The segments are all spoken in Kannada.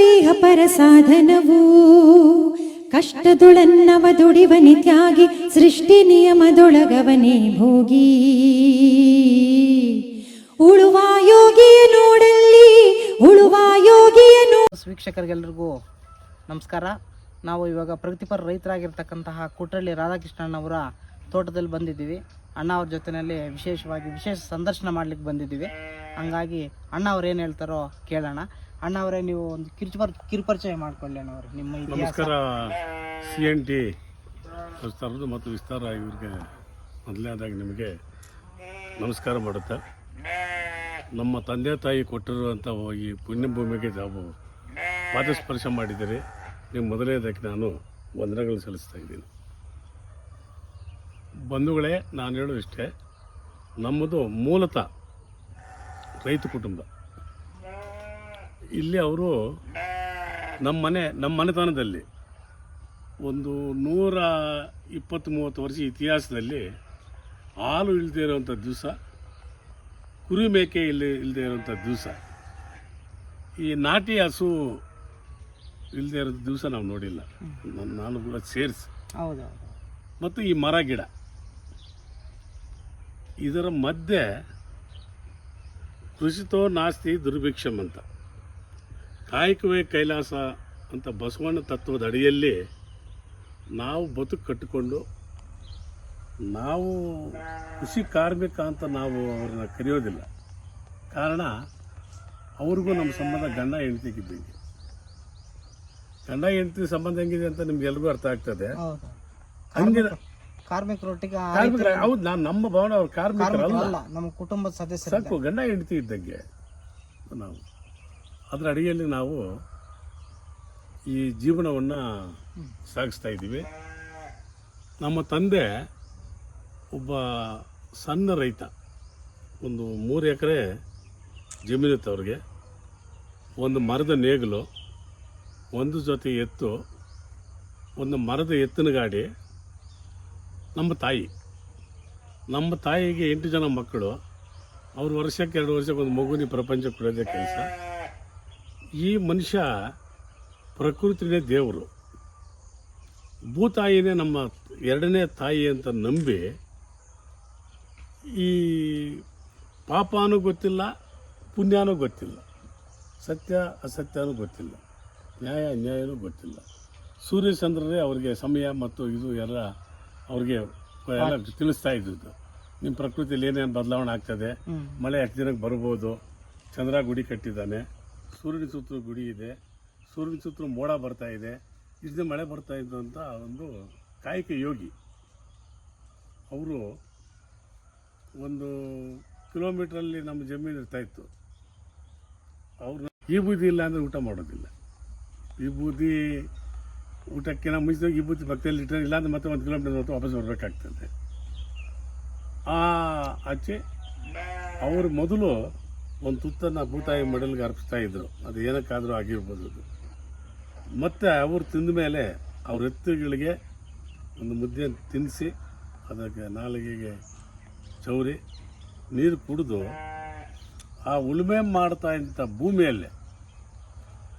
ದೇಹ ಪರ ಸಾಧನವು. ಕಷ್ಟದೊಳನ್ನವ ದುಡಿವನಿ ತ್ಯಾಗಿ, ಸೃಷ್ಟಿ ನಿಯಮದೊಳಗವನೇ ಭೋಗಿ. ಉಳುವ ಯೋಗಿಯ ನೋಡಲ್ಲಿ, ಉಳುವ ಯೋಗಿಯ ನೋ. ವೀಕ್ಷಕರಿಗೆಲ್ಲರಿಗೂ ನಮಸ್ಕಾರ. ನಾವು ಇವಾಗ ಪ್ರಗತಿಪರ ರೈತರಾಗಿರ್ತಕ್ಕಂತಹ ಕುಟ್ರಳ್ಳಿ ರಾಧಾಕೃಷ್ಣಣ್ಣವರ ತೋಟದಲ್ಲಿ ಬಂದಿದ್ದೀವಿ. ಅಣ್ಣ ಅವ್ರ ಜೊತೆಯಲ್ಲಿ ವಿಶೇಷವಾಗಿ ವಿಶೇಷ ಸಂದರ್ಶನ ಮಾಡ್ಲಿಕ್ಕೆ ಬಂದಿದ್ದೀವಿ. ಹಂಗಾಗಿ ಅಣ್ಣ ಅವ್ರು ಏನು ಹೇಳ್ತಾರೋ ಕೇಳೋಣ. ಅಣ್ಣ ಅವರೇ ನೀವು ಒಂದು ಕಿರುಚುಪರ್, ಕಿರುಪರಿಚಯ ಮಾಡ್ಕೊಳ್ಳಿ ಅಣ್ಣವ್ರೆ ನಿಮ್ಮ ನಮಸ್ಕಾರ, ಸಿ ಎನ್ ಟಿ ಪ್ರಸ್ತಾಪದ ಮತ್ತು ವಿಸ್ತಾರ ಇವ್ರಿಗೆ ಆದಾಗ ನಿಮಗೆ ನಮಸ್ಕಾರ ಮಾಡುತ್ತೆ. ನಮ್ಮ ತಂದೆ ತಾಯಿ ಕೊಟ್ಟಿರುವಂಥ ಈ ಪುಣ್ಯಭೂಮಿಗೆ ನಾವು ಪಾದಸ್ಪರ್ಶ ಮಾಡಿದ್ದೀರಿ. ನೀವು ಮೊದಲನೇದಕ್ಕೆ ನಾನು ವಂದನೆಗಳು ಸಲ್ಲಿಸ್ತಾ ಇದ್ದೀನಿ. ಬಂಧುಗಳೇ, ನಾನು ಹೇಳೋದು ಇಷ್ಟೇ, ನಮ್ಮದು ಮೂಲತಃ ರೈತ ಕುಟುಂಬ. ಇಲ್ಲಿ ಅವರು ನಮ್ಮ ಮನೆ ನಮ್ಮ ಮನೆತನದಲ್ಲಿ ಒಂದು ನೂರ ಇಪ್ಪತ್ತು ಮೂವತ್ತು ವರ್ಷ ಇತಿಹಾಸದಲ್ಲಿ ಹಾಲು ಇಲ್ಲದೆ ಇರುವಂಥ ದಿವಸ ಕುರಿ ಮೇಕೆ ಇಲ್ಲಿ ಇಲ್ಲದೆ ಇರುವಂಥ ದಿವಸ ಈ ನಾಟಿ ಹಸು ಇಲ್ಲದೇ ಇರೋ ದಿವಸ ನಾವು ನೋಡಿಲ್ಲ. ನಾನು- ನಾನು ಕೂಡ ಸೇರಿಸಿ. ಹೌದು ಮತ್ತು ಈ ಮರ ಗಿಡ ಇದರ ಮಧ್ಯೆ ಕೃಷಿತೋ ನಾಸ್ತಿ ದುರ್ಭಿಕ್ಷಮ್ ಅಂತ. ಕಾಯಕವೇ ಕೈಲಾಸ ಅಂತ ಬಸವಣ್ಣ ತತ್ವದ ಅಡಿಯಲ್ಲಿ ನಾವು ಬದುಕು ಕಟ್ಟಿಕೊಂಡು ನಾವು ಕೃಷಿ ಕಾರ್ಮಿಕ ಅಂತ ನಾವು ಅವ್ರನ್ನ ಕರೆಯೋದಿಲ್ಲ. ಕಾರಣ ಅವ್ರಿಗೂ ನಮ್ಮ ಸಂಬಂಧ ಗಂಡ ಹೆಂಡತಿಗಿದ್ದಂಗೆ ಗಂಡ ಹೆಂಡತಿ ಸಂಬಂಧ ಹೆಂಗಿದೆ ಅಂತ ನಿಮ್ಗೆಲ್ರಿಗೂ ಅರ್ಥ ಆಗ್ತದೆ. ಹಂಗಿದೆ ಹಂಗೆ ಕಾರ್ಮಿಕರೊಟ್ಟಿಗೆ ಹೌದು ನಾನು ನಮ್ಮ ಭಾವನೆ ಅವ್ರ ಕಾರ್ಮಿಕರಲ್ಲ. ಅಲ್ಲ ನಮ್ಮ ಕುಟುಂಬದ ಸದಸ್ಯರು ಸಾಕು ಗಂಡ ಹೆಂಡತಿ ಇದ್ದಂಗೆ. ನಾವು ಅದರ ಅಡಿಯಲ್ಲಿ ನಾವು ಈ ಜೀವನವನ್ನು ಸಾಗಿಸ್ತಾ ಇದ್ದೀವಿ. ನಮ್ಮ ತಂದೆ ಒಬ್ಬ ಸಣ್ಣ ರೈತ. ಒಂದು ಮೂರು ಎಕರೆ ಜಮೀನಿತ್ತು ಅವ್ರಿಗೆ. ಒಂದು ಮರದ ನೇಗಿಲು, ಒಂದು ಜೊತೆ ಎತ್ತು, ಒಂದು ಮರದ ಎತ್ತಿನ ಗಾಡಿ, ನಮ್ಮ ತಾಯಿ. ನಮ್ಮ ತಾಯಿಗೆ ಎಂಟು ಜನ ಮಕ್ಕಳು. ಅವ್ರ ವರ್ಷಕ್ಕೆ ಎರಡು ವರ್ಷಕ್ಕೆ ಒಂದು ಮಗುನಿ ಪ್ರಪಂಚ ಕೊಡೋದೇ ಕೆಲಸ. ಈ ಮನುಷ್ಯ ಪ್ರಕೃತಿನೇ ದೇವರು. ಭೂತಾಯಿನೇ ನಮ್ಮ ಎರಡನೇ ತಾಯಿ ಅಂತ ನಂಬಿ ಈ ಪಾಪನೂ ಗೊತ್ತಿಲ್ಲ ಪುಣ್ಯನೂ ಗೊತ್ತಿಲ್ಲ. ಸತ್ಯ ಅಸತ್ಯನೂ ಗೊತ್ತಿಲ್ಲ. ನ್ಯಾಯ ಅನ್ಯಾಯನೂ ಗೊತ್ತಿಲ್ಲ. ಸೂರ್ಯಚಂದ್ರರೇ ಅವರಿಗೆ ಸಮಯ ಮತ್ತು ಇದು ಎಲ್ಲ ಅವ್ರಿಗೆ ಎಲ್ಲ ತಿಳಿಸ್ತಾ ಇದ್ದಿದ್ದು. ನಿಮ್ಮ ಪ್ರಕೃತಿಯಲ್ಲಿ ಏನೇನು ಬದಲಾವಣೆ ಆಗ್ತದೆ? ಮಳೆ ಹತ್ತು ದಿನಕ್ಕೆ ಬರ್ಬೋದು ಚಂದ್ರ ಗುಡಿ ಕಟ್ಟಿದ್ದಾನೆ. ಸೂರ್ಯನ ಸುತ್ತಲೂ ಗುಡಿ ಇದೆ. ಸೂರ್ಯನ ಸುತ್ತಲೂ ಮೋಡ ಬರ್ತಾ ಇದೆ. ಇಷ್ಟು ಮಳೆ ಬರ್ತಾ ಇದ್ದಂಥ ಒಂದು ಕಾಯಕ ಯೋಗಿ ಅವರು ಒಂದು ಕಿಲೋಮೀಟ್ರಲ್ಲಿ ನಮ್ಮ ಜಮೀನು ಇರ್ತಾ ಇತ್ತು. ಅವ್ರು ಈ ಬೂದಿ ಇಲ್ಲ ಅಂದರೆ ಊಟ ಮಾಡೋದಿಲ್ಲ. ಈ ಬೂದಿ ಊಟಕ್ಕೆ ನಾವು ಮುಂಚಿತವಾಗಿ ಈ ಬೂದಿ ಭಕ್ತಿಯಲ್ಲಿ ಇಟ್ಟರೆ ಇಲ್ಲಾಂದ್ರೆ ಮತ್ತೆ ಒಂದು ಕಿಲೋಮೀಟರ್ ಹೊತ್ತು ವಾಪಸ್ ಬರಬೇಕಾಗ್ತದೆ. ಆ ಆಚೆ ಅವರು ಮೊದಲು ಒಂದು ತುತ್ತನ್ನು ಭೂತಾಯಿ ಮಡಲ್ಗೆ ಅರ್ಪಿಸ್ತಾ ಇದ್ರು. ಅದು ಏನಕ್ಕಾದರೂ ಆಗಿರ್ಬೋದು ಮತ್ತು ಅವರು ತಿಂದ ಮೇಲೆ ಅವ್ರ ಎತ್ತುಗಳಿಗೆ ಒಂದು ಮುದ್ದೆ ತಿನ್ನಿಸಿ ಅದಕ್ಕೆ ನಾಲಿಗೆಗೆ ಚೌರಿ, ನೀರು ಕುಡಿದು ಆ ಉಳುಮೆ ಮಾಡ್ತಾ ಇದ್ದ ಭೂಮಿಯಲ್ಲೇ,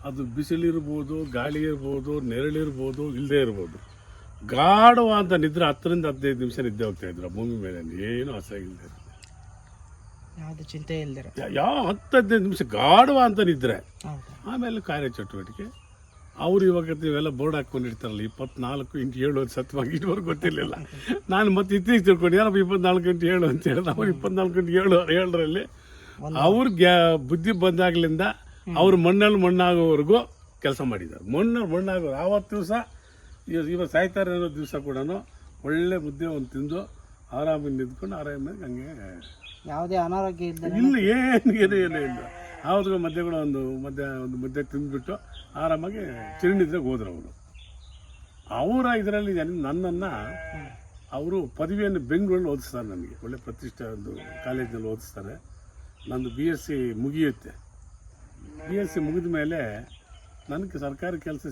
ಅದು ಬಿಸಿಲಿರ್ಬೋದು ಗಾಳಿ ಇರ್ಬೋದು ನೆರಳಿರ್ಬೋದು ಇಲ್ಲದೆ ಇರ್ಬೋದು. ಗಾಢವಾದ ನಿದ್ರೆ ಹತ್ತರಿಂದ ಹದಿನೈದು ನಿಮಿಷ ನಿದ್ದೆ ಹೋಗ್ತಾ ಇದ್ರು. ಭೂಮಿ ಮೇಲೆ ಏನು ಅಸಾಗಿಲ್ಲದೆ ಯಾವ್ದು ಚಿಂತೆ ಇಲ್ದಿರ. ಯಾವ ಹತ್ತು ಹದಿನೈದು ನಿಮಿಷ ಗಾಡುವ ಅಂತ ನಿದ್ರೆ ಆಮೇಲೆ ಕಾರ್ಯ ಚಟುವಟಿಕೆ ಅವ್ರು ಇವಾಗ ಇವೆಲ್ಲ ಬೋರ್ಡ್ ಹಾಕೊಂಡಿರ್ತಾರಲ್ಲ ಇಪ್ಪತ್ನಾಲ್ಕು ಇಂಟು ಏಳು ಅಂತ ಸತ್ವಾಗಿ ಇದುವರೆಗೂ ಗೊತ್ತಿರಲಿಲ್ಲ. ನಾನು ಮತ್ತೆ ಇತ್ತೀಚೆಗೆ ತಿಳ್ಕೊಂಡು ಏನಪ್ಪ ಇಪ್ಪತ್ನಾಲ್ಕು ಇಂಟು ಏಳು ಅಂತ ಹೇಳಿ ನಾವು ಇಪ್ಪತ್ನಾಲ್ಕು ಇಂಟು ಏಳು ಏಳರಲ್ಲಿ ಅವ್ರ ಗ್ಯಾ ಬುದ್ಧಿ ಬಂದಾಗ್ಲಿಂದ ಅವ್ರು ಮಣ್ಣಲ್ಲಿ ಮಣ್ಣಾಗೋವರೆಗೂ ಕೆಲಸ ಮಾಡಿದ್ದಾರೆ. ಮಣ್ಣಲ್ಲಿ ಮಣ್ಣಾಗೋ ಆವತ್ತು ದಿವಸ ಇವಾಗ ಸಾಯ್ತಾರೆ ಅನ್ನೋ ದಿವಸ ಕೂಡ ಒಳ್ಳೆ ಮುದ್ದೆ ಒಂದು ತಿಂದು ಆರಾಮಾಗಿ ನಿಂತ್ಕೊಂಡು ಆರಾಮಾಗಿ ಹಂಗೆ ಯಾವುದೇ ಅನಾರೋಗ್ಯ ಇಲ್ಲ ಏನು ಏನು ಏನು ಇಲ್ಲ. ಆವತ್ತು ಮಧ್ಯೆ ಕೂಡ ಒಂದು ಮಧ್ಯ ಒಂದು ಮಧ್ಯೆ ತಿಂದ್ಬಿಟ್ಟು ಆರಾಮಾಗಿ ಚಿರಣಿದ್ರಾಗ ಹೋದ್ರು ಅವರು. ಅವರ ಇದರಲ್ಲಿ ನನ್ನನ್ನು ಅವರು ಪದವಿಯನ್ನು ಬೆಂಗಳೂರಲ್ಲಿ ಓದಿಸ್ತಾರೆ ನನಗೆ. ಒಳ್ಳೆ ಪ್ರತಿಷ್ಠೆ ಒಂದು ಕಾಲೇಜಿನಲ್ಲಿ ಓದಿಸ್ತಾರೆ. ನಂದು ಬಿ ಎಸ್ ಸಿ ಮುಗಿಯುತ್ತೆ. ಬಿ ಎಸ್ ಸಿ ಮುಗಿದ ಮೇಲೆ ನನಗೆ ಸರ್ಕಾರಿ ಕೆಲಸ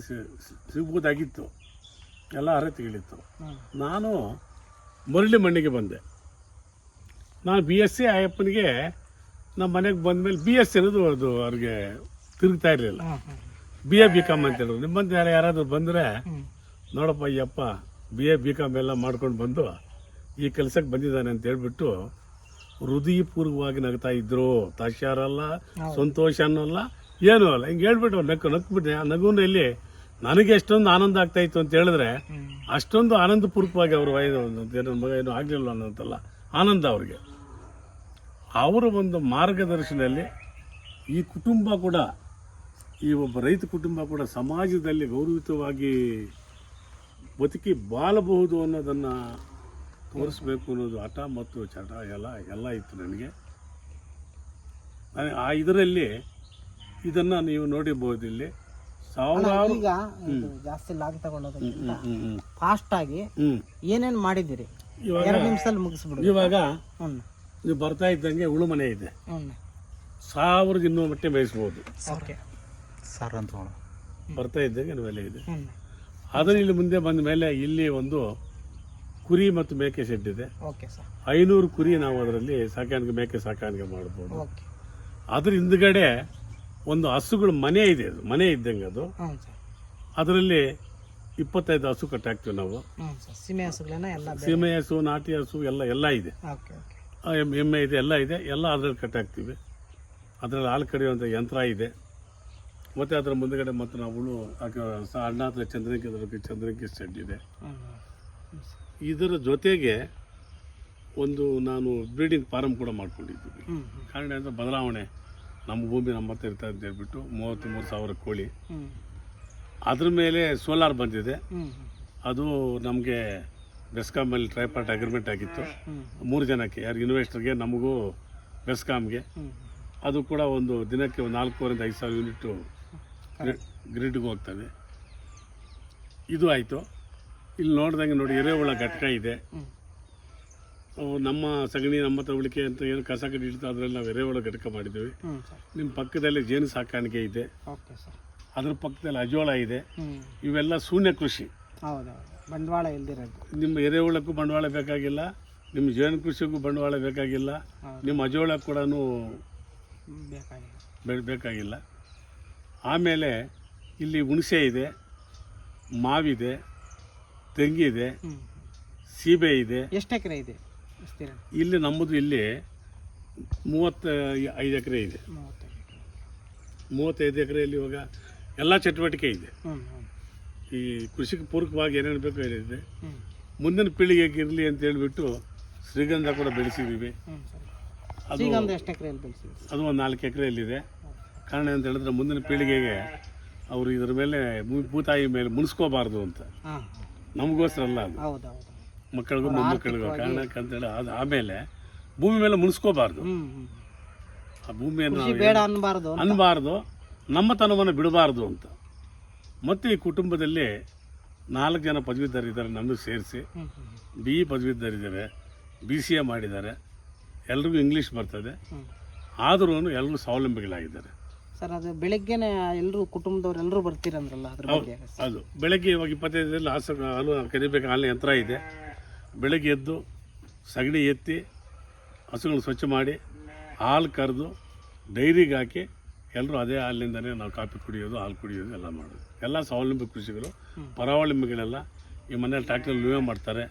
ಸಿಗ್ಬೋದಾಗಿತ್ತು. ಎಲ್ಲ ಅರ್ಹತೆಗಳಿತ್ತು. ನಾನು ಮರಳಿ ಮಣ್ಣಿಗೆ ಬಂದೆ. ನಾನು ಬಿ ಎಸ್ ಸಿ ಅಯ್ಯಪ್ಪನಿಗೆ ನಮ್ಮ ಮನೆಗೆ ಬಂದಮೇಲೆ ಬಿ ಎಸ್ ಸಿ ಅನ್ನೋದು ಅದು ಅವ್ರಿಗೆ ತಿರುಗ್ತಾ ಇರಲಿಲ್ಲ. ಬಿ ಎ ಬಿ ಕಾಮ್ ಅಂತ ಹೇಳಿದ್ರು ನಿಮ್ಮಂತ ಯಾರು ಯಾರಾದರೂ ಬಂದರೆ ನೋಡಪ್ಪ ಅಯ್ಯಪ್ಪ ಬಿ ಎ ಬಿ ಕಾಮ್ ಎಲ್ಲ ಮಾಡ್ಕೊಂಡು ಬಂದು ಈ ಕೆಲಸಕ್ಕೆ ಬಂದಿದ್ದಾನೆ ಅಂತ ಹೇಳ್ಬಿಟ್ಟು ಹೃದಯಪೂರ್ವವಾಗಿ ನಗ್ತಾ ಇದ್ರು. ತಾಶ್ಯಾರಲ್ಲ ಸಂತೋಷ ಅನ್ನೋಲ್ಲ ಏನೂ ಅಲ್ಲ. ಹಿಂಗೆ ಹೇಳ್ಬಿಟ್ಟು ನಕ್ಕು ನಕ್ಬಿಟ್ಟೆ ಆ ನಗುನಲ್ಲಿ ನನಗೆ ಎಷ್ಟೊಂದು ಆನಂದ ಆಗ್ತಾ ಇತ್ತು ಅಂತ ಹೇಳಿದ್ರೆ ಅಷ್ಟೊಂದು ಆನಂದಪೂರ್ವಕವಾಗಿ ಅವರು ವಯಸ್ಸು ನನ್ನ ಮಗ ಏನೂ ಆಗಲಿಲ್ಲ ಅನ್ನೋಂತಲ್ಲ. ಆನಂದ ಅವ್ರಿಗೆ. ಅವರ ಒಂದು ಮಾರ್ಗದರ್ಶನದಲ್ಲಿ ಈ ಕುಟುಂಬ ಕೂಡ ಈ ಒಬ್ಬ ರೈತ ಕುಟುಂಬ ಕೂಡ ಸಮಾಜದಲ್ಲಿ ಗೌರವಿತವಾಗಿ ಬದುಕಿ ಬಾಳಬಹುದು ಅನ್ನೋದನ್ನು ತೋರಿಸ್ಬೇಕು ಅನ್ನೋದು ಹಠ ಮತ್ತು ಚಟ ಎಲ್ಲ ಎಲ್ಲ ಇತ್ತು ನನಗೆ. ಆ ಇದರಲ್ಲಿ ಇದನ್ನು ನೀವು ನೋಡಿರ್ಬೋದು ಇಲ್ಲಿ. ಸಾವಿರಾರು ಈಗ ಜಾಸ್ತಿ ಲಾಗ್ ತಗೊಳ್ಳೋದಕ್ಕಿಂತ ಫಾಸ್ಟ್ ಆಗಿ. ಏನೇನ್ ಮಾಡಿದಿರಿ ಎರಡು ನಿಮಿಷದಲ್ಲಿ ಮುಗಿಸ್ಬಿಡು ಇವಾಗ ನೀವು ಬರ್ತಾ ಇದ್ದಂಗೆ ಉಳು ಮನೆ ಇದೆ. ಸಾವಿರದ ಇನ್ನೂರು ಮಟ್ಟೆ ಮೇಯಿಸ್ಬೋದು. ಓಕೆ. ಸರ್ ಅಂತ ಬರ್ತಾ ಇದ್ದಂಗೆ ಮೇಲೆ ಇದೆ. ಅದನ್ನ ಇಲ್ಲಿ ಮುಂದೆ ಬಂದ ಮೇಲೆ ಇಲ್ಲಿ ಒಂದು ಕುರಿ ಮತ್ತು ಮೇಕೆ ಶೆಡ್ ಇದೆ. Okay sir. ಐನೂರು ಕುರಿ ನಾವು ಅದರಲ್ಲಿ ಸಾಕಾಣಿಕೆ ಮೇಕೆ ಸಾಕಾಣಿಕೆ ಮಾಡ್ಬೋದು. ಓಕೆ. ಅದ್ರ ಹಿಂದ್ಗಡೆ ಒಂದು ಹಸುಗಳು ಮನೆ ಇದೆ. ಅದು ಮನೆ ಇದ್ದಂಗೆ ಅದು. ಅದರಲ್ಲಿ ಇಪ್ಪತ್ತೈದು ಹಸು ಕಟ್ಟಾಕ್ತೀವಿ ನಾವು. ಸೀಮೆ ಹಸು ನಾಟಿ ಹಸು ಎಲ್ಲ ಎಲ್ಲ ಇದೆ. ಎಮ್ಮೆ ಇದೆ ಎಲ್ಲ ಇದೆ ಎಲ್ಲ ಅದರಲ್ಲಿ ಕಟ್ಟಾಕ್ತೀವಿ ಅದರಲ್ಲಿ ಹಾಲು ಕಡಿಯುವಂಥ ಯಂತ್ರ ಇದೆ. ಮತ್ತು ಅದರ ಮುಂದಗಡೆ ಮತ್ತು ನಾವು ಚಂದ್ರಿಕೆ ಅಣ್ಣ ಹತ್ರ ಚಂದ್ರಕ್ಕೆ ಅದಕ್ಕೆ ಚಂದ್ರಕ್ಕೆ ಶೆಡ್ ಇದೆ. ಇದರ ಜೊತೆಗೆ ಒಂದು ನಾನು ಬ್ರೀಡಿಂಗ್ ಫಾರಮ್ ಕೂಡ ಮಾಡ್ಕೊಂಡಿದ್ದೀವಿ ಕಾರಣ ಅಂದರೆ ಬದಲಾವಣೆ. ನಮ್ಮ ಭೂಮಿ ನಮ್ಮ ಹತ್ರ ಇರ್ತದೆ ಅಂತ ಹೇಳ್ಬಿಟ್ಟು ಮೂವತ್ತ್ಮೂರು ಸಾವಿರ ಕೋಳಿ. ಅದ್ರ ಮೇಲೆ ಸೋಲಾರ್ ಬಂದಿದೆ. ಅದು ನಮಗೆ ಬೆಸ್ಕಾಮಲ್ಲಿ ಟ್ರೈಪಾರ್ಟ್ ಅಗ್ರಿಮೆಂಟ್ ಆಗಿತ್ತು. ಮೂರು ಜನಕ್ಕೆ ಯಾರು ಇನ್ವೆಸ್ಟರ್ಗೆ ನಮಗೂ ಬೆಸ್ಕಾಮ್ಗೆ ಅದು ಕೂಡ ಒಂದು ದಿನಕ್ಕೆ ಒಂದು ನಾಲ್ಕೂವರೆಯಿಂದ ಐದು ಸಾವಿರ ಯೂನಿಟು ಗ್ರಿಡ್ಗೆ ಹೋಗ್ತದೆ ಇದು ಆಯಿತು. ಇಲ್ಲಿ ನೋಡ್ದಂಗೆ ನೋಡಿ ಎರೆಹುಳ ಘಟಕ ಇದೆ. ನಮ್ಮ ಸಗಣಿ ನಮ್ಮ ಹತ್ರ ಉಳಿಕೆ ಅಂತ ಏನು ಕಸ ಕಡ್ಡಿ ಇಡ್ತಾ ಅದರಲ್ಲಿ ನಾವು ಎರೆಹುಳ ಘಟಕ ಮಾಡಿದ್ದೀವಿ. ನಿಮ್ಮ ಪಕ್ಕದಲ್ಲಿ ಜೇನು ಸಾಕಾಣಿಕೆ ಇದೆ. ಅದ್ರ ಪಕ್ಕದಲ್ಲಿ ಅಜೋಳ ಇದೆ. ಇವೆಲ್ಲ ಶೂನ್ಯ ಕೃಷಿ. ಬಂಡವಾಳ ಇಲ್ದಿರೋದು. ನಿಮ್ಮ ಎರೆಹುಳಕ್ಕೂ ಬಂಡವಾಳ ಬೇಕಾಗಿಲ್ಲ ನಿಮ್ಮ ಜೇನು ಕೃಷಿಗೂ ಬಂಡವಾಳ ಬೇಕಾಗಿಲ್ಲ ನಿಮ್ಮ ಅಜೋಳ ಕೂಡ ಬೇಕಾಗಿಲ್ಲ. ಬೇಕಾಗಿಲ್ಲ. ಆಮೇಲೆ ಇಲ್ಲಿ ಹುಣಸೆ ಇದೆ ಮಾವಿದೆ ತೆಂಗಿದೆ ಸೀಬೆ ಇದೆ. ಎಷ್ಟು ಎಕರೆ ಇದೆ? ಇಲ್ಲಿ ನಮ್ಮದು ಇಲ್ಲಿ ಮೂವತ್ತ ಐದು ಎಕರೆ ಇದೆ. ಮೂವತ್ತೈದು ಎಕರೆ. ಇಲ್ಲಿ ಎಕರೆಯಲ್ಲಿ ಇವಾಗ ಎಲ್ಲ ಚಟುವಟಿಕೆ ಇದೆ. ಈ ಕೃಷಿಗೆ ಪೂರಕವಾಗಿ ಏನೇನು ಬೇಕೋ ಏನಿದೆ ಮುಂದಿನ ಪೀಳಿಗೆಗೆ ಇರಲಿ ಅಂತ ಹೇಳಿಬಿಟ್ಟು ಶ್ರೀಗಂಧ ಕೂಡ ಬೆಳೆಸಿದ್ದೀವಿ ಅದು ಅದು ಒಂದು ನಾಲ್ಕು ಎಕರೆಯಲ್ಲಿದೆ. ಕಾರಣ ಅಂತ ಹೇಳಿದ್ರೆ ಮುಂದಿನ ಪೀಳಿಗೆಗೆ ಅವರು ಇದ್ರ ಮೇಲೆ ಭೂತಾಯಿ ಮೇಲೆ ಮುನಿಸ್ಕೋಬಾರ್ದು ಅಂತ. ನಮಗೋಸ್ಕರ ಅಲ್ಲ ಅದು. ಮಕ್ಕಳಿಗೂ ಮೊಮ್ಮಕ್ಕಳಿಗೂ ಕಾರಣಕ್ಕೆ ಅಂತೇಳಿ ಅದು ಆಮೇಲೆ ಭೂಮಿ ಮೇಲೆ ಮುನ್ಸ್ಕೋಬಾರ್ದು ಆ ಭೂಮಿಯನ್ನು ಅನ್ನಬಾರ್ದು ಅನ್ಬಾರ್ದು. ಅನ್ಬಾರ್ದು. ನಮ್ಮತನವನ್ನು ಬಿಡಬಾರ್ದು ಅಂತ. ಮತ್ತು ಈ ಕುಟುಂಬದಲ್ಲಿ ನಾಲ್ಕು ಜನ ಪದವೀಧರಿದ್ದಾರೆ ನಮ್ಮದು ಸೇರಿಸಿ. ಬಿ ಇ ಪದವೀಧರಿದ್ದಾರೆ ಬಿ ಸಿ ಎ ಮಾಡಿದ್ದಾರೆ. ಎಲ್ರಿಗೂ ಇಂಗ್ಲೀಷ್ ಬರ್ತದೆ. ಆದರೂ ಆದ್ರೂ ಎಲ್ಲರೂ ಸ್ವಾವಲಂಬಿಗಳಾಗಿದ್ದಾರೆ. ಸರ್ ಅದು ಬೆಳಗ್ಗೆನೆ ಎಲ್ಲರೂ ಕುಟುಂಬದವ್ರು ಎಲ್ಲರೂ ಬರ್ತೀರಂದ್ರಲ್ಲ ಅದ್ರ ಬಗ್ಗೆ? ಅದು ಬೆಳಗ್ಗೆ ಇವಾಗ ಇಪ್ಪತ್ತೈದರಲ್ಲಿ ಹಾಸು ಹಾಲು ಕರಿಬೇಕು ಹಾಲಿನ ಯಂತ್ರ ಇದೆ. ಬೆಳಗ್ಗೆ ಎದ್ದು ಸಗಣಿ ಎತ್ತಿ ಹಸುಗಳನ್ನ ಸ್ವಚ್ಛ ಮಾಡಿ ಹಾಲು ಕರೆದು ಡೈರಿಗೆ ಹಾಕಿ ಎಲ್ಲರೂ ಅದೇ ಹಾಲಿನಿಂದನೇ ನಾವು ಕಾಫಿ ಕುಡಿಯೋದು ಹಾಲು ಕುಡಿಯೋದು ಎಲ್ಲ ಮಾಡೋದು. ಎಲ್ಲ ಸ್ವಾವಲಂಬಿ ಕೃಷಿಗಳು ಪರಾವಲಂಬಿಗಳೆಲ್ಲ ಈ ಮನೇಲಿ ಟ್ಯಾಕ್ಟ್ರಲ್ಲಿ ಲೂವೆ ಮಾಡ್ತಾರೆ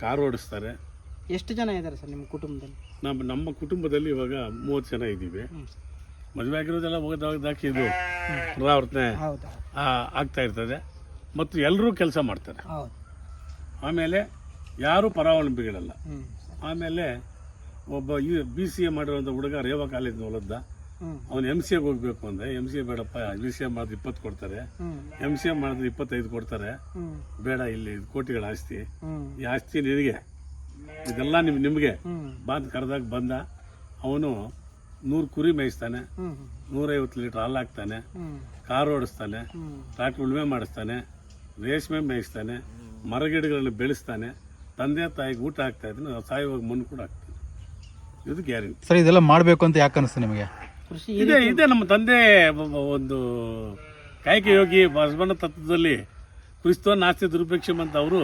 ಕಾರ್ ಓಡಿಸ್ತಾರೆ. ಎಷ್ಟು ಜನ ಇದ್ದಾರೆ ಸರ್ ನಿಮ್ಮ ಕುಟುಂಬದಲ್ಲಿ? ನಮ್ಮ ನಮ್ಮ ಕುಟುಂಬದಲ್ಲಿ ಇವಾಗ ಮೂವತ್ತು ಜನ ಇದ್ದೀವಿ. ಮದುವೆ ಆಗಿರೋದೆಲ್ಲ ಹೋಗೋದಾಗಿ ಇದು ಪುನರಾವರ್ತನೆ ಆಗ್ತಾ ಇರ್ತದೆ. ಮತ್ತು ಎಲ್ಲರೂ ಕೆಲಸ ಮಾಡ್ತಾರೆ. ಆಮೇಲೆ ಯಾರೂ ಪರಾವಲಂಬಿಗಳಲ್ಲ. ಆಮೇಲೆ ಒಬ್ಬ ಈ ಬಿ ಸಿ ಎ ಮಾಡಿರೋಂಥ ಹುಡುಗ ರೇವಾ ಕಾಲೇಜ್ ಹೊಲದ್ದ ಅವನು ಎಂ ಸಿ ಎಗೆ ಹೋಗ್ಬೇಕು ಅಂದರೆ ಎಂ ಸಿ ಎ ಬೇಡಪ್ಪ ಎಲ್ ಸಿ ಎ ಮಾಡಿದ್ರೆ ಇಪ್ಪತ್ತು ಕೊಡ್ತಾರೆ. ಎಂ ಸಿ ಎ ಮಾಡಿದ್ರೆ ಇಪ್ಪತ್ತೈದು ಕೊಡ್ತಾರೆ. ಬೇಡ, ಇಲ್ಲಿ ಕೋಟಿಗಳ ಆಸ್ತಿ. ಈ ಆಸ್ತಿ ನಿನಗೆ. ಇದೆಲ್ಲ ನಿಮ್, ನಿಮಗೆ. ಬಾಂಧ ಕರೆದಾಗ ಬಂದ. ಅವನು ನೂರು ಕುರಿ ಮೇಯಿಸ್ತಾನೆ. ನೂರೈವತ್ತು ಲೀಟ್ರ್ ಹಾಲು ಹಾಕ್ತಾನೆ. ಕಾರು ಓಡಿಸ್ತಾನೆ. ಟ್ರಾಕ್ಟರ್ ಉಳುಮೆ ಮಾಡಿಸ್ತಾನೆ. ರೇಷ್ಮೆ ಮೇಯಿಸ್ತಾನೆ. ಮರಗಿಡಗಳನ್ನು ಬೆಳೆಸ್ತಾನೆ. ತಂದೆ ತಾಯಿಗೆ ಊಟ ಆಗ್ತಾ ಇದ್ದಾನೆ. ಸಾಯುವಾಗ ಮುನ್ ಕೂಡ ಆಗ್ತಾನೆ ಇದು ಗ್ಯಾರಂಟಿ. ಸರ್, ಇದೆಲ್ಲ ಮಾಡಬೇಕು ಅಂತ ಯಾಕೆ ಅನಿಸ್ತು ನಿಮಗೆ? ಕೃಷಿ ಇದೆ ಇದೆ ನಮ್ಮ ತಂದೆ ಒಂದು ಕಾಯಕ ಯೋಗಿ ಬಸವಣ್ಣ ತತ್ವದಲ್ಲಿ ಕ್ರಿಸ್ತ ನಾಸ್ತಿ ದುರ್ಭಿಕ್ಷಮ್ ಅಂತ ಅವರು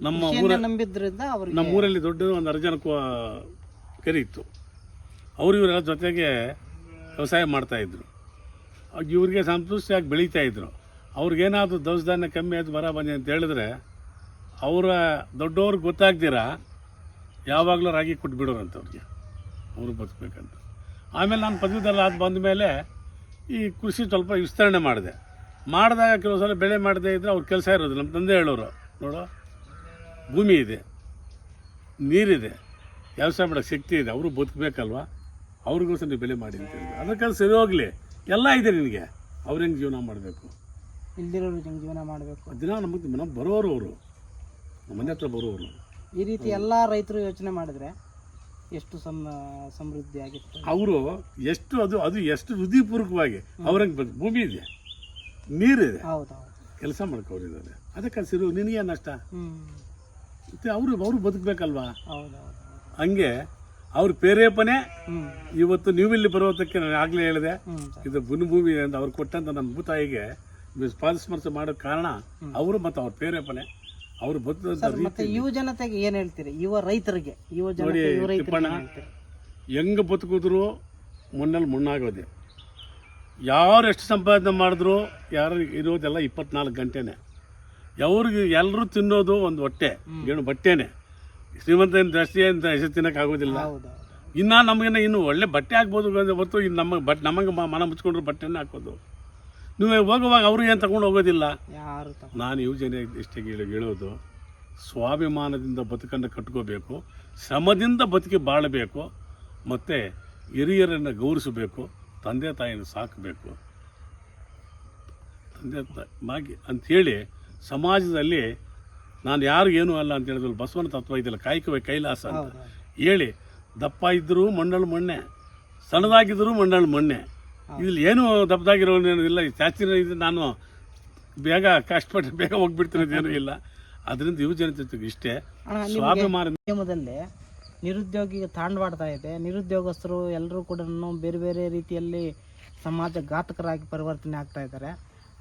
ನಮ್ಮ ಊರ ನಂಬಿದ್ರಿಂದ ನಮ್ಮ ಊರಲ್ಲಿ ದೊಡ್ಡ ಒಂದು ಅರ್ಜನ ಕೆರೆ ಇತ್ತು. ಅವರು ಇವರೆಲ್ಲ ಜೊತೆಗೆ ವ್ಯವಸಾಯ ಮಾಡ್ತಾ ಇದ್ರು. ಇವ್ರಿಗೆ ಸಂತುಷ್ಟಿಯಾಗಿ ಬೆಳೀತಾ ಇದ್ರು. ಅವ್ರಿಗೇನಾದರೂ ದವಸ ಧಾನ್ಯ ಕಮ್ಮಿ ಆಯ್ತು ಬರ ಬಂದಿ ಅಂತ ಹೇಳಿದ್ರೆ ಅವರ ದೊಡ್ಡವ್ರಿಗೆ ಗೊತ್ತಾಗ್ದಿರ ಯಾವಾಗಲೂ ರಾಗಿ ಕೊಟ್ಬಿಡೋರಂತ ಅವ್ರಿಗೆ. ಅವರು ಬದುಕಬೇಕಂತ. ಆಮೇಲೆ ನಾನು ಪದವೀಧರ ಆದ ಬಂದ ಮೇಲೆ ಈ ಕೃಷಿ ಸ್ವಲ್ಪ ವಿಸ್ತರಣೆ ಮಾಡಿದೆ. ಮಾಡಿದಾಗ ಕೆಲವು ಸಲ ಬೆಳೆ ಮಾಡದೇ ಇದ್ದರೆ ಅವ್ರ ಕೆಲಸ ಇರೋದು ನಮ್ಮ ತಂದೆ ಹೇಳೋರು ನೋಡು ಭೂಮಿ ಇದೆ ನೀರಿದೆ ವ್ಯವಸಾಯ ಮಾಡೋಕ್ಕೆ ಶಕ್ತಿ ಇದೆ ಅವರು ಬದುಕಬೇಕಲ್ವಾ? ಅವ್ರಿಗೋಸ್ಕರ ನೀವು ಬೆಲೆ ಮಾಡಿ ಅಂತ ಹೇಳಿದ್ರು. ಅದಕ್ಕೆ ಸರಿ ಹೋಗಲಿ. ಎಲ್ಲ ಇದೆ ನಿನಗೆ. ಅವ್ರು ಹೆಂಗೆ ಜೀವನ ಮಾಡಬೇಕು? ಇಲ್ದಿರೋರು ಹೆಂಗೆ ಜೀವನ ಮಾಡಬೇಕು? ದಿನ ನಮಗೆ ನಮ್ಮ ಬರೋರು ಅವರು. ನಮ್ಮ ಮನೆ ಹತ್ರ ಬರೋರು. ಈ ರೀತಿ ಎಲ್ಲ ರೈತರು ಯೋಚನೆ ಮಾಡಿದ್ರೆ ಎಷ್ಟು ಸಮ ಸಮೃದ್ಧಿ ಆಗಿತ್ತು ಅವರು ಎಷ್ಟು ಅದು ಅದು ಎಷ್ಟು ಹೃದಯಪೂರ್ವಕವಾಗಿ ಅವ್ರಂಗೆ ಭೂಮಿ ಇದೆ ನೀರಿದೆ ಕೆಲಸ ಮಾಡ್ಕೊಂಡಿದ್ದಾರೆ ಅದಕ್ಕೆ ಸಿರು ನಿನಗೆ ನಷ್ಟ? ಮತ್ತೆ ಅವರು ಅವರು ಬದುಕಬೇಕಲ್ವಾ? ಹಂಗೆ ಅವ್ರ ಪ್ರೇರೇಪಣೆ ಇವತ್ತು ನೀವು ಇಲ್ಲಿ ಬರೋದಕ್ಕೆ ನಾನು ಆಗಲೇ ಹೇಳಿದೆ. ಇದು ಭೂಮಿ ಅಂತ ಅವ್ರು ಕೊಟ್ಟಂತ ನಮ್ಮ ಭೂತಾಯಿಗೆ ಪಾದಸ್ಮರ್ಶ ಮಾಡೋ ಕಾರಣ ಅವರು ಮತ್ತು ಅವ್ರ ಪ್ರೇರೇಪಣೆ. ಅವರು ಬದುಕಿದಂಥ ಮತ್ತೆ ಯುವ ಜನತೆಗೆ ಏನು ಹೇಳ್ತೀರಿ? ಯುವ ರೈತರಿಗೆ ಯುವ ಜನತೆ ಯುವ ರೈತರಿಗೆ ತಿಪ್ಪಣ್ಣ, ಏನ್ ಹೇಳ್ತೀರಿ? ಹೆಂಗೆ ಬದುಕಿದ್ರು ಮುನ್ನಲ್ಲಿ ಮುನ್ನಾಗೋದೆ ಯಾರು ಎಷ್ಟು ಸಂಪಾದನೆ ಮಾಡಿದ್ರು ಯಾರು ಇರೋದೆಲ್ಲ ಇಪ್ಪತ್ನಾಲ್ಕು ಗಂಟೆನೆ. ಅವ್ರಿಗೆ ಎಲ್ಲರೂ ತಿನ್ನೋದು ಒಂದು ಹೊಟ್ಟೆ ಏನು ಬಟ್ಟೆನೆ. ಶ್ರೀಮಂತ ದೃಷ್ಟಿ ಅಂತ ಹೆಸರು ತಿನ್ನೋಕ್ಕಾಗೋದಿಲ್ಲ ಹೌದು ಇನ್ನು ನಮಗೇನ ಇನ್ನು ಒಳ್ಳೆ ಬಟ್ಟೆ ಹಾಕ್ಬೋದು ಹೊರತು ಇನ್ನು ನಮಗೆ ಬಟ್ ನಮಗೆ ಮ- ಮನ ಮುಚ್ಕೊಂಡ್ರೆ ಬಟ್ಟೆನೇ ಹಾಕೋದು. ನೀವು ಹೋಗುವಾಗ ಅವರು ಏನು ತಗೊಂಡು ಹೋಗೋದಿಲ್ಲ? ಯಾರು ನಾನು ಯುವಜನ ಇಷ್ಟೇ ಹೇಳಿ ಹೇಳೋದು ಸ್ವಾಭಿಮಾನದಿಂದ ಬದುಕನ್ನು ಕಟ್ಕೋಬೇಕು ಶ್ರಮದಿಂದ ಬದುಕಿ ಬಾಳಬೇಕು ಮತ್ತು ಹಿರಿಯರನ್ನು ಗೌರವಿಸಬೇಕು ತಂದೆ ತಾಯಿನ ಸಾಕಬೇಕು. ತಂದೆ ತಾಯಿ ಅಂಥೇಳಿ ಸಮಾಜದಲ್ಲಿ ನಾನು ಯಾರು ಏನೂ ಅಲ್ಲ ಅಂತ ಹೇಳಿದ್ರು ಬಸವನ ತತ್ವ ಇದೆಯಲ್ಲ ಕಾಯಕವೇ ಕೈಲಾಸ ಅಂತ ಹೇಳಿ ದಪ್ಪ ಇದ್ದರೂ ಮಣ್ಣಲ್ಲಿ ಮಣ್ಣೆ ಸಣ್ಣದಾಗಿದ್ದರೂ ಮಣ್ಣಲ್ಲಿ ಮಣ್ಣೆ. ಇಲ್ಲಿ ಏನು ದಪ್ಪದಾಗಿರೋನೇನಿಲ್ಲ ಜಾಸ್ತಿ ಇದು ನಾನು ಬೇಗ ಕಷ್ಟಪಟ್ಟು ಬೇಗ ಹೋಗ್ಬಿಡ್ತಿರೋದೇನೂ ಇಲ್ಲ. ಅದರಿಂದ ಯುವ ಜನತೆ ಇಷ್ಟೇ. ಸ್ವಾಭಿಮಾನ ನಿಯಮದಲ್ಲಿ ನಿರುದ್ಯೋಗಿ ತಾಂಡವಾಡ್ತಾ ಇದೆ. ನಿರುದ್ಯೋಗಸ್ಥರು ಎಲ್ಲರೂ ಕೂಡ ಬೇರೆ ಬೇರೆ ರೀತಿಯಲ್ಲಿ ಸಮಾಜ ಘಾತಕರಾಗಿ ಪರಿವರ್ತನೆ ಆಗ್ತಾ ಇದ್ದಾರೆ.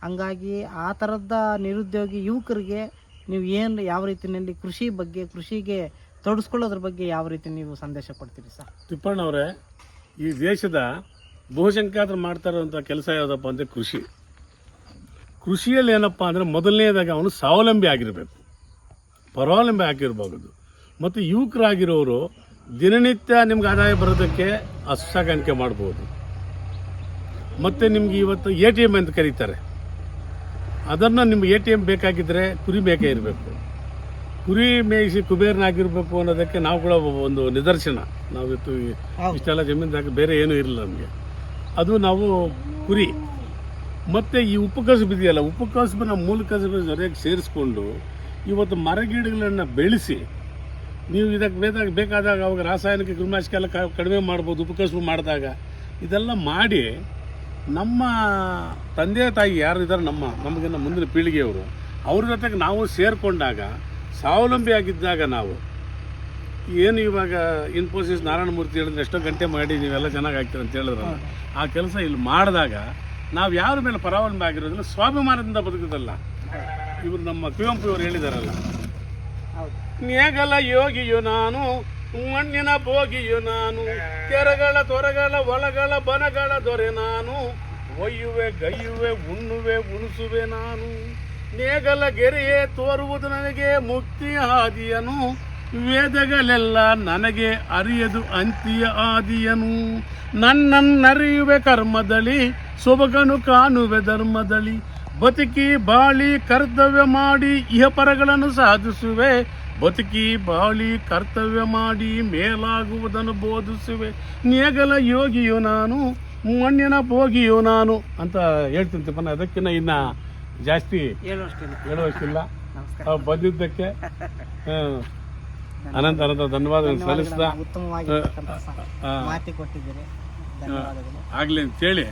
ಹಂಗಾಗಿ ಆ ಥರದ ನಿರುದ್ಯೋಗಿ ಯುವಕರಿಗೆ ನೀವು ಏನು ಯಾವ ರೀತಿಯಲ್ಲಿ ಕೃಷಿ ಬಗ್ಗೆ ಕೃಷಿಗೆ ತೊಡಸ್ಕೊಳ್ಳೋದ್ರ ಬಗ್ಗೆ ಯಾವ ರೀತಿ ನೀವು ಸಂದೇಶ ಕೊಡ್ತೀರಿ ಸರ್? ತಿಪ್ಪಣ್ಣವರೇ ಈ ದೇಶದ ಬಹುಸಂಖ್ಯಾತರು ಮಾಡ್ತಾ ಇರುವಂಥ ಕೆಲಸ ಯಾವುದಪ್ಪ ಅಂದರೆ ಕೃಷಿ. ಕೃಷಿಯಲ್ಲಿ ಏನಪ್ಪ ಅಂದರೆ ಮೊದಲನೇದಾಗ ಅವನು ಸ್ವಾವಲಂಬಿ ಆಗಿರಬೇಕು. ಪರಾವಲಂಬಿ ಆಗಿರ್ಬಾರ್ದು. ಮತ್ತು ಯುವಕರಾಗಿರೋರು ದಿನನಿತ್ಯ ನಿಮ್ಗೆ ಆದಾಯ ಬರೋದಕ್ಕೆ ಹಸು ಸಾಗಾಣಿಕೆ ಮಾಡ್ಬೋದು. ಮತ್ತು ನಿಮ್ಗೆ ಇವತ್ತು ಎ ಟಿ ಎಂ ಅಂತ ಕರೀತಾರೆ. ಅದನ್ನು ನಿಮ್ಗೆ ಎ ಟಿ ಎಂ ಬೇಕಾಗಿದ್ದರೆ ಕುರಿ ಬೇಕೇ ಇರಬೇಕು. ಕುರಿ ಮೇಯಿಸಿ ಕುಬೇರನಾಗಿರ್ಬೇಕು ಅನ್ನೋದಕ್ಕೆ ನಾವು ಕೂಡ ಒಂದು ನಿದರ್ಶನ. ನಾವು ಇವತ್ತು. ಇಷ್ಟೆಲ್ಲ ಜಮೀನ್ದಾಗ ಬೇರೆ ಏನೂ ಇರಲಿಲ್ಲ ನಮಗೆ. ಅದು ನಾವು ಕುರಿ. ಮತ್ತು ಈ ಉಪಕಸಬು ಇದೆಯಲ್ಲ ಮೂಲ ಕಸಬು ಸರಿಯಾಗಿ ಸೇರಿಸ್ಕೊಂಡು ಇವತ್ತು ಮರಗಿಡಗಳನ್ನು ಬೆಳೆಸಿ, ನೀವು ಇದಕ್ಕೆ ಬೇಕಾದಾಗ ಬೇಕಾದಾಗ ಅವಾಗ ರಾಸಾಯನಿಕ ಕ್ರಿಮಿನಾಶಕ ಎಲ್ಲ ಕಡಿಮೆ ಮಾಡ್ಬೋದು, ಉಪಕಸಬು ಮಾಡಿದಾಗ. ಇದೆಲ್ಲ ಮಾಡಿ ನಮ್ಮ ತಂದೆ ತಾಯಿ ಯಾರು ಇದ್ದಾರೆ ನಮ್ಮ, ನಮಗಿನ್ನ ಮುಂದಿನ ಪೀಳಿಗೆಯವರು, ಅವ್ರ ಜೊತೆಗೆ ನಾವು ಸೇರಿಕೊಂಡಾಗ, ಸ್ವಾವಲಂಬಿಯಾಗಿದ್ದಾಗ ನಾವು ಏನು ಇವಾಗ ಇನ್ಫೋಸಿಸ್ ನಾರಾಯಣ ಮೂರ್ತಿ ಹೇಳಿದ್ರೆ ಎಷ್ಟೋ ಗಂಟೆ ಮಾಡಿ ನೀವೆಲ್ಲ ಚೆನ್ನಾಗಿ ಆಗ್ತೀರ ಅಂತ ಹೇಳಿದ್ರಲ್ಲ. ಆ ಕೆಲಸ ಇಲ್ಲಿ ಮಾಡಿದಾಗ ನಾವು ಯಾರ ಮೇಲೆ ಪರಾವಲಂಬಿ ಆಗಿರೋದಿಲ್ಲ, ಸ್ವಾಭಿಮಾನದಿಂದ ಬದುಕೋದಲ್ಲ. ಇವರು ನಮ್ಮ ಕುವೆಂಪು ಇವರು ಹೇಳಿದಾರಲ್ಲ. ನೇಗಲ ಯೋಗಿಯು ನಾನು, ಮಣ್ಣಿನ ಭೋಗಿಯು ನಾನು, ಕೆರಗಳ ತೊರೆಗಳ ಒಳಗಳ ಬನಗಳ ದೊರೆ ನಾನು, ಒಯ್ಯುವೆ ಗೈಯುವೆ ಉಣ್ಣುವೆ, ಉಣಿಸುವೆ ನಾನು. ನೇಗಲ ಗೆರೆಯೇ ತೋರುವುದು ನನಗೆ ಮುಕ್ತಿ ಹಾದಿಯನು. ವೇದಗಳೆಲ್ಲ ನನಗೆ ಅರಿಯದು ಅಂತ್ಯ ಆದಿಯನು. ನನ್ನನ್ನರಿಯುವೆ ಕರ್ಮದಳಿ ಸೊಬಗನು ಕಾಣುವೆ ಧರ್ಮದಳಿ ಬದುಕಿ ಬಾಳಿ ಕರ್ತವ್ಯ ಮಾಡಿ ಇಹಪರಗಳನ್ನು ಸಾಧಿಸುವೆ. ಬದುಕಿ ಬಾಳಿ ಕರ್ತವ್ಯ ಮಾಡಿ ಮೇಲಾಗುವುದನ್ನು ಬೋಧಿಸುವೆ. ನೇಗಲ ಯೋಗಿಯು ನಾನು ಮಣ್ಣಿನ ಭೋಗಿಯು ನಾನು ಅಂತ ಹೇಳ್ತೀನಿ ಅದಕ್ಕಿಂತ ಇನ್ನ ಜಾಸ್ತಿ ಹೇಳುವಷ್ಟಿಲ್ಲ. ಬಂದಿದ್ದಕ್ಕೆ. ಅನಂತ ಅನಂತ ಧನ್ಯವಾದಗಳು. ಸಲ್ಲಿಸ್ತಾ ಆಗ್ಲಿ ಅಂತ ಹೇಳಿ ಕೊಟ್ಟಿದ್ದೀರಿ. ಧನ್ಯವಾದಗಳು. ಆಗ್ಲಿ ಅಂತೇಳಿ